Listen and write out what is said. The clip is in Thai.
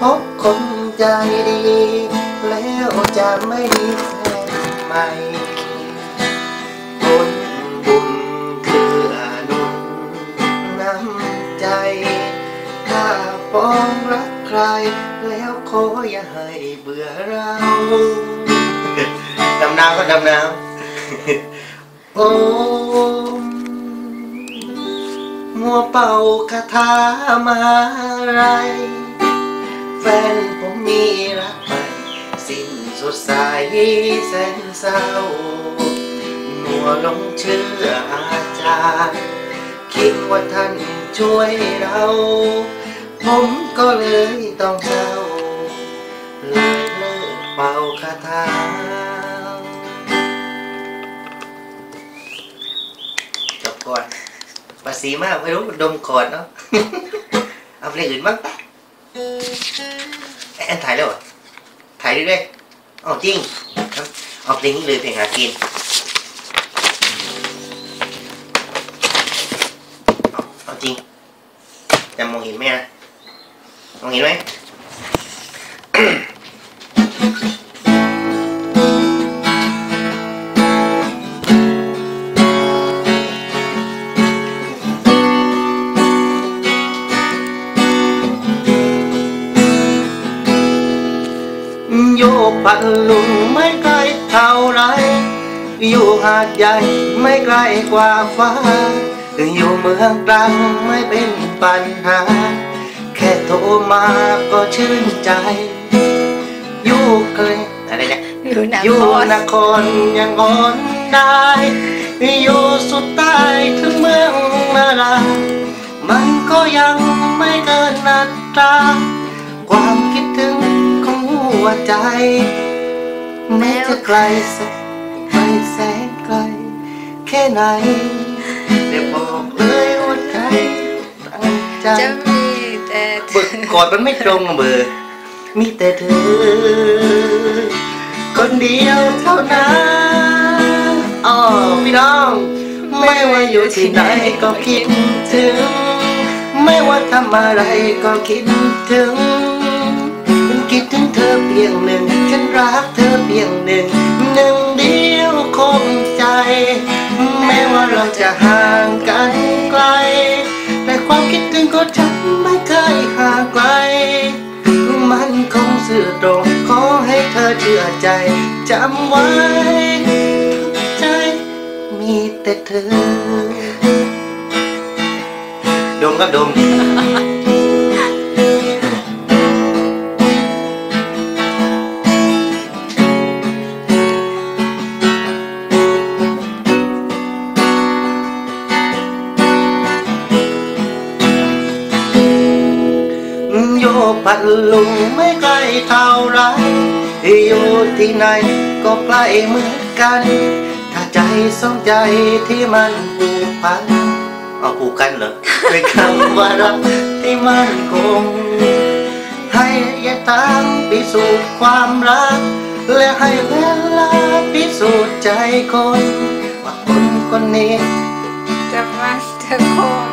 พบคนใจดี แล้วจะไม่มีแฟนใหม่ผลบุญคืออนุนน้ำใจถ้าปองรักใคร แล้วขออย่าให้เบื่อเราดำน้ำก็ดำน้ำโอ้มัวเป่าคาถามา ไร แฟนผมมีรักใหม่สิ้นสดใสแสนเศร้ามัวลงเชื่ออาจารย์คิดว่าท่านช่วยเรา ผมก็เลยต้องเศร้าเลยเลิกเป่าคาถาจบก่อนภาษีมากไม่รู้ดมก่อนเนาะ เอาเพลงอื่นบ้างไอ้แอนถ่ายแล้วเหรอถ่ายดีด้วยอ๋อจริงครับเอาเพลงนี้เลยเพลงหากินเอาเอาจริง จะมองเห็นไหมนะมองเห็นไหม พันลุงไม่ไกลเท่าไร อยู่หาดใหญ่ไม่ไกลกว่าฟ้า อยู่เมืองกลางไม่เป็นปัญหา แค่โทรมาก็ชื่นใจ อยู่เคยอะไรเนี่ยอยู่นอยู่ครนครยังอ่อนได้อยู่สุดใต้ถึงเมืองนารามันก็ยังไม่เกินนัตรา วใจ แม้จะไกลสักไปแสนไกล แค่ไหนได้บอกเลยว่าใครตั้งใจจะมีแต่เธเบิอกกอนมันไม่ตรงเบอร์มีแต่เธอ คนเดียวเท่านั้นอ๋อพี่น้อง ไม่ว่าอยู่ที่ไหนก็คิดถึง ไม่ว่าทำอะไรก็คิดถึง เธอเพียงหนึ่ง ฉันรักเธอเพียงหนึ่งหนึ่งเดียวคงใจ แม้ว่าเราจะห่างกันไกล แต่ความคิดถึงของฉันไม่เคยห่างไกล มันคงสื่อตรงขอให้เธอเชื่อใจจำไว้ทุกใจมีแต่เธอดมครับดม โยพัดลุงไม่ไกลเท่าไร อยู่ที่ไหนก็ใกล้เหมือนกัน ถ้าใจสองใจที่มันผูกพันเอาผูกกันเหรอด้วยคำว่ารักที่มันคง ให้ยาตามพิสูจน์ความรัก และให้เวลาพิสูจน์ใจคน ว่าคนคนนี้จะมาจะคง